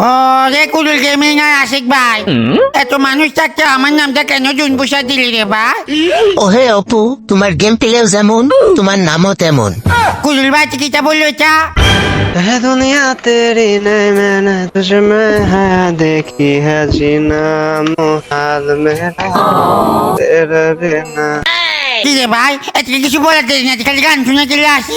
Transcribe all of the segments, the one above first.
ও রে কুলুল গেমিং আর আশিক ভাই এত মানুষ থাকতে আমার নামটা কেন জুনপুষা দিলি রে ভাই ওহে অপু তোমার গেম প্লেও যেমন তোমার নামও তেমন কুলুল ভাই কিটা বললো এটা है दुनिया तेरी नहीं मैंने तुझ में है देखी है जीना मुहाल मेरा तेरा बिना কি ভাই? এতকে কিছু বলার না খালি গান শুনে চলে আসি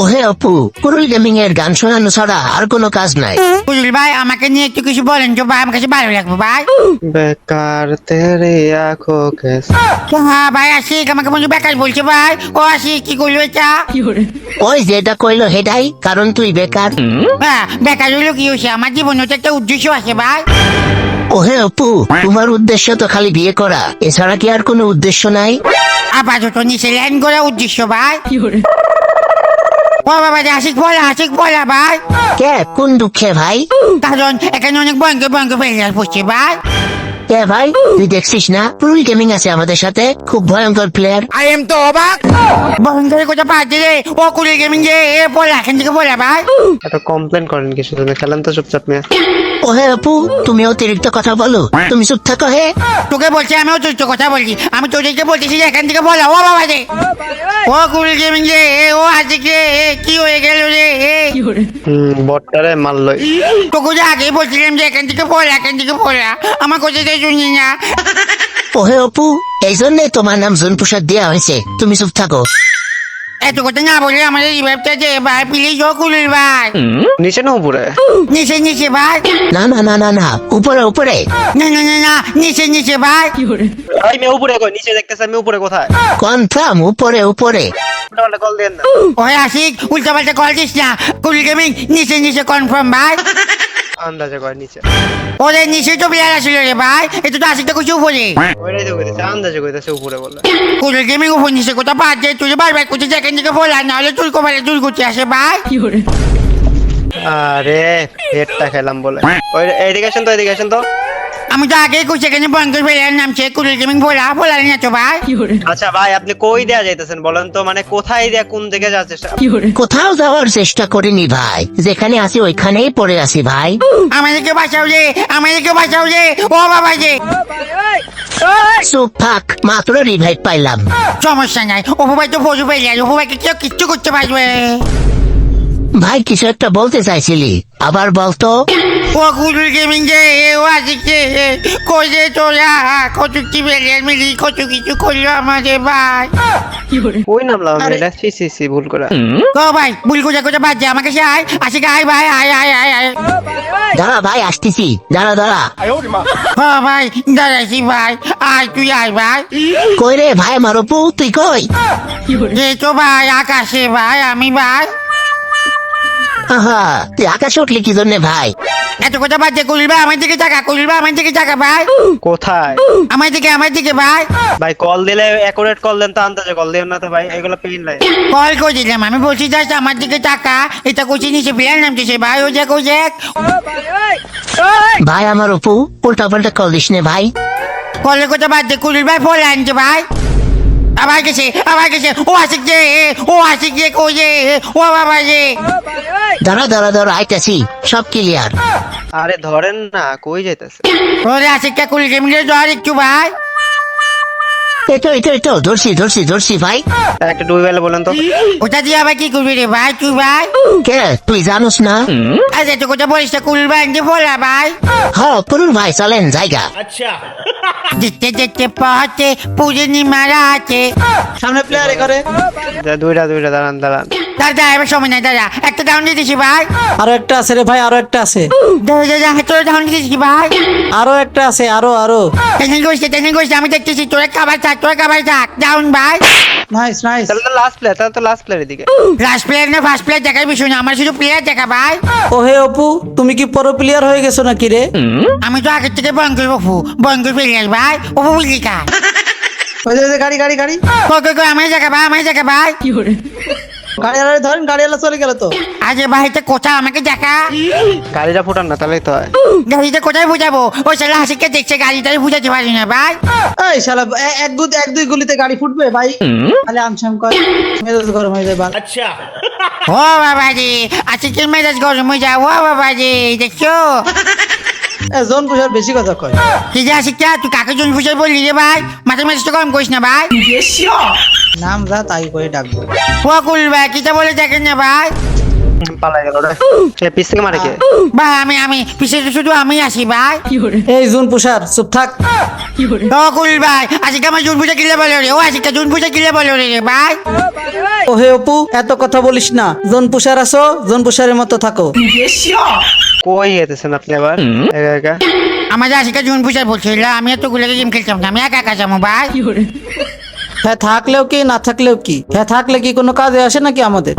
ওহে অপু কুরুল গেমিং এর গান শোনানো ছাড়া আর কোনো কাজ নাই। কুরুল ভাই আমাকে নিয়ে একটু কিছু বলেন তো ভাই আমার কাছে ভালো লাগবে ভাই। বেকার তেরে আঁখো কে হ্যাঁ ভাই আশিক আমাকে মনে বেকার বলছে ভাই। ও আশিক কি করল এটা? ওই যেটা কইলো হেটাই কারণ তুই বেকার। হ্যাঁ বেকার হইল কি হয়েছে? আমার জীবনে একটা উদ্দেশ্য আছে ভাই। ওহে অপু তোমার উদ্দেশ্য তো খালি বিয়ে করা। এছাড়া কি আর কোনো উদ্দেশ্য নাই? আপাতত নিচে ল্যান্ড করা উদ্দেশ্য ভাই। ও বাবা আশিক বলা আশিক বলা ভাই। কে? কোন দুঃখে ভাই? কারণ এখানে অনেক ভয়ঙ্কর ভয়ঙ্কর ফেলে পড়ছে ভাই। কে ভাই? তুই দেখছিস না? কুরুল গেমিং আছে আমাদের সাথে। খুব ভয়ঙ্কর প্লেয়ার ভয়ঙ্কর কথা পাচ্ছে রে। ও কুড়ি গেমিং যে এ বলা এখান থেকে বলা ভাই একটা কমপ্লেন করেন কিছু তুমি খেলেন তো চুপচাপ মেয়ে ওহে অপু তুমি অতিরিক্ত কথা বলো। তুমি চুপ থাকো হে। তোকে বলছে আমি অতিরিক্ত কথা বলছি। আমি তোদেরকে বলতেছি যে এখান থেকে বলা ও বাবা রে। ও কুড়ি গেমিং যে এ ও আশিক রে এ কি হয়ে গেল রে এ। হম বটটারে মারলই তোকে যে আগেই বলছিলাম যে এখান থেকে বলা এখান থেকে বলা আমার কথা তো শুনি না ওহে অপু এই জন্যই তোমার নাম জুন প্রসাদ দেওয়া হয়েছে। তুমি চুপ থাকো। এত কথা না বলে আমাদের রিভাইভটা যে ভাই প্লিজ ও কুলির ভাই। নিচে না উপরে। নিচে নিচে ভাই। না না না না না উপরে উপরে। না না না না নিচে নিচে ভাই। ভাই মেয়ে উপরে কই? নিচে দেখতেছে আমি উপরে কোথায়? কনফার্ম উপরে উপরে। উল্টা কল দেন না। ওই আসিক উল্টা পাল্টা কল দিস না। কুলি গেমিং নিচে নিচে কনফার্ম ভাই। আন্দাজে কয় নিচে। ওরে নিচে তো বিয়ার আসলে রে ভাই এটা তো আসিতে কিছু উপরে। ওইটাই তো কইতেছে আন্দাজে কইতেছে উপরে বলে। কুলি গেমিং উপর নিচে কথা বাদ যায় তুই বারবার করছিস এখান থেকে বলা নাহলে তুই কমালে তুই করতে আসে ভাই। আরে হেডটা খেলাম বলে। ওই এদিকে আসেন তো এদিকে আসেন তো। আমি তো আগেই করছি এখানে বঙ্গের প্লেয়ার নামছে কুলি গেমিং বলা বলা না তো ভাই। আচ্ছা ভাই আপনি কই দেয়া যাইতেছেন বলেন তো? মানে কোথায় দেয়া কোন দিকে যাচ্ছে কোথাও যাওয়ার চেষ্টা করিনি ভাই। যেখানে আছি ওইখানেই পড়ে আছি ভাই। আমাদেরকে বাঁচাও রে আমাদেরকে বাঁচাও রে ও বাবা চুপ থাক মাত্র রিভাইভ পাইলাম। সমস্যা নাই অপু ভাই তো ফজু পেয়ে যায় অপু ভাইকে কেউ কিচ্ছু করতে পারবে? ভাই কিছু একটা বলতে চাইছিলি। আবার বলতো ও গুরু গেমিং যে এ ও আজকে কই যে তোরা কত কি বেরিয়ে মিলি কত কিছু করল আমাদের ভাই। কই নামলাম আমি এটা সি সি সি ভুল করে। ও ভাই ভুল কোজা কোজা বাদ যা আমাকে সে আয় আসে আয় ভাই আয় আয় আয় আয়। দাঁড়া ভাই আসতেছি। দাঁড়া দাঁড়া। ও ভাই দাঁড়াইছি ভাই আয় তুই আয় ভাই। কই রে ভাই আমার অপু তুই কই? যে তো ভাই আকাশে ভাই আমি ভাই। আহা তুই আকাশে উঠলি কি জন্য ভাই? এত কথা বাদ দিয়ে কুলির ভাই আমার দিকে টাকা কুলির ভাই আমার দিকে টাকা ভাই। কোথায়? আমার দিকে আমার দিকে ভাই। ভাই কল দিলে অ্যাকুরেট কল দেন তো আন্দাজে কল দেন না তো ভাই এগুলো পেইন লাই। কল করে দিলাম আমি বলছি যাস আমার দিকে টাকা এটা করছি নিচে প্লেয়ার নামতেছে ভাই ও ও দেখ ভাই আমার অপু উল্টা পাল্টা কল দিস নে ভাই। কলের কথা বাদ দিয়ে কুলির ভাই ফোন আনছে ভাই। আবার গেছে আবার গেছে। ও আসিক যে ও আসিক যে কই যে ও বাবা যে। দাঁড়া দাঁড়া দাঁড়া আইতাছি সব ক্লিয়ার আরে ধরেন না কই যাইতেছে? ওরে আসিকটা কুলি গেমিং জ্বর একটু ভাই। এতো এতো এতো ধরছি ধরছি ধরছি ভাই। একটা ডুবে গেলে বলেন তো। ওটা দিয়ে আবার কি করবি রে ভাই তুই ভাই? কে তুই জানোস না? আচ্ছা তো কোথা বলিস কুল ভাই আনছে বলা ভাই। হ করুন ভাই চলেন জায়গা। দেখতে দেখতে পথে পূর্ণিমা রাতে সামনে প্লেয়ার করে দুইটা দুইটা দাঁড়ান দাঁড়ান দাদা এবার সময় নাই দাদা একটা ডাউন দিয়ে দিছি ভাই। আরও একটা আছে রে ভাই আরও একটা আছে। দাদা দাদা তোর ডাউন দিয়ে দিছি ভাই। আরও একটা আছে আরও আরও। টেনশন করিস না, টেনশন করিস আমি দেখতেছি তোরা খাবার থাক তোরা খাবার থাক। ডাউন ভাই। নাইস নাইস তাহলে তো লাস্ট প্লেয়ার তাহলে তো লাস্ট প্লেয়ার এদিকে। লাস্ট প্লেয়ার না ফার্স্ট প্লেয়ার দেখার বিষয় না আমার শুধু প্লেয়ার দেখা ভাই। ও হে অপু তুমি কি প্রো প্লেয়ার হয়ে গেছো নাকি রে? আমি তো আগের থেকে বঙ্গের বফু বঙ্গের প্লেয়ার ভাই। অপু বুঝলি কা? ওই যে, গাড়ি গাড়ি গাড়ি। কই কই কই আমার জায়গা ভাই আমার জায়গা ভাই। গাড়ি আলারে ধরেন গাড়ি চলে গেল তো। আজে ভাইতে কোথায় আমাকে দেখা? গাড়িটা ফুটান না তাহলেই তো হয়। গাড়িতে কোথায় বুঝাবো ওই সালা হাসিকে দেখছে গাড়িটাই বুঝাতে পারি না ভাই। এই শালা এ- এক দুই এক দুই গুলিতে গাড়ি ফুটবে ভাই? তাহলে আমসাম কর মেজাজ গরম হয়ে যায় বাল। ও বাবা রে আজকে মেজাজ গরম হয়ে যায় ও বাবা রে দেখছ? এ জন পুষার বেশি কথা কয়। কি যে আশিকা তুই কাকে জন ফুসাই বললি রে ভাই? মাথা মেজাজটা গরম করিস না ভাই। নাম যা তাই করে ডাকবো। ও কুল ভাই কিটা বলে দেখেন না ভাই? পালাই গেল রে। সে পিস থেকে মারে কে? ভাই আমি আমি শুধু আমি আসি ভাই। এই জুন পুষার চুপ থাক। ও কুল ভাই আজকে আমার জুন পুজা কিলে বলো রে? ও আজকে জুন পুজা কিলে বলো রে ভাই। ও হে অপু এত কথা বলিস না। জন পুষার আসো জন পুষারের মতো থাকো। কই যেতেছেন আপনি আবার? একা একা? আমাদের আজকে জুন পুজা বলছিল আমি এত গুলোকে গেম খেলতাম না আমি একা একা যাব ভাই। হ্যাঁ থাকলেও কি না থাকলেও কি? হ্যাঁ থাকলে কি কোনো কাজে আসে নাকি আমাদের?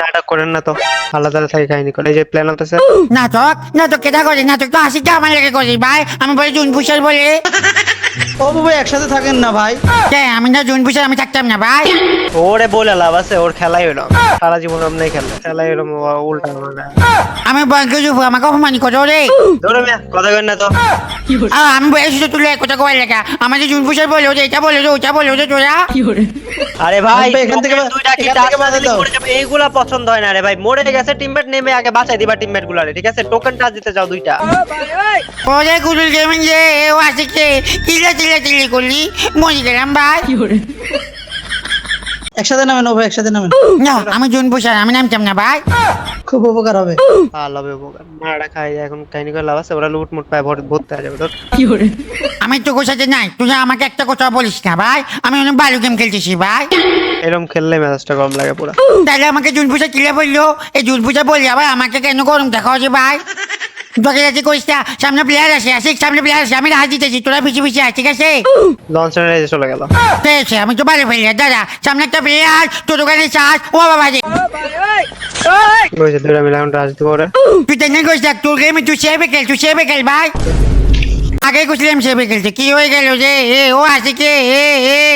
নাটক করেন না তো। আলাদা আলাদা থাকে কাহিনী করে। এই যে প্ল্যান হতেছে। নাটক? নাটক কেটা করে? নাটক তো আশিটা আমার লেগে করি ভাই। আমি বলি জুন পুষার বলে। ও একসাথে থাকেন না ভাই? কে আমি না জুন পুষার আমি থাকতাম না ভাই। ওরে বলে লাভ আছে ওর খেলাই হলো। সারা জীবন খেলাই হলো উল্টা আমি যুব আমাকে অপমান করো রে। ধরো মিয়া কথা না তো। আর আমি বয়স তো তুলে কথা কয় লেখা। আমাদের জুন পুষার বলো যে এটা বলো ওটা বলো তোরা। আরে ভাই এখান থেকে কি এইগুলা পছন্দ হয় না রে ভাই। মরে গেছে টিমমেট নেমে আগে বাঁচাই দিবা টিমমেট গুলারে ঠিক আছে? টোকেন টাচ দিতে যাও দুইটা। ওরে কুলুল গেমিং যে ও আজকে চিল্লা চিল্লা চিল্লি করলি। মরে গেলাম ভাই। একসাথে নামেন ও ভাই একসাথে নামেন। না আমি জুন পুষার আমি নামতাম না ভাই। খুব উপকার হবে। ভালো হবে উপকার। মারাটা খাই এখন কাহিনী করে লাভ আছে ওরা লুট মুট পায় ভর ভরতে যাবে তোর আমি তো গোসাতে নাই তুই আমাকে একটা কথা বলিস না ভাই আমি অনেক ভালো গেম খেলতেছি ভাই। এরকম খেললে মেজাজটা গরম লাগে পুরো। তাহলে আমাকে জুন পুজা কিলে বলল এই জুন পুজা বললি আবার আমাকে কেন গরম দেখা হচ্ছে ভাই? তোকে যাতে করিস না সামনে প্লেয়ার আসে আসে সামনে প্লেয়ার আসে আমি হাত দিতেছি তোরা পিছিয়ে পিছিয়ে আয় ঠিক আছে? লঞ্চের চলে গেল। ঠিক আছে আমি তো ভালো ফেলি দাদা সামনে একটা প্লেয়ার তোর ওখানে চাষ ও বাবা রে বুঝে দুইটা মিলে এখন রাজ দিব ওরে তুই টেনে করিস না তোর গেমে que তুই সেবে খেল, ভাই। আগে কুছলাম সেবে খেলছে, কি হয়ে গেল যে? এ, ও আসে কে? এ এ।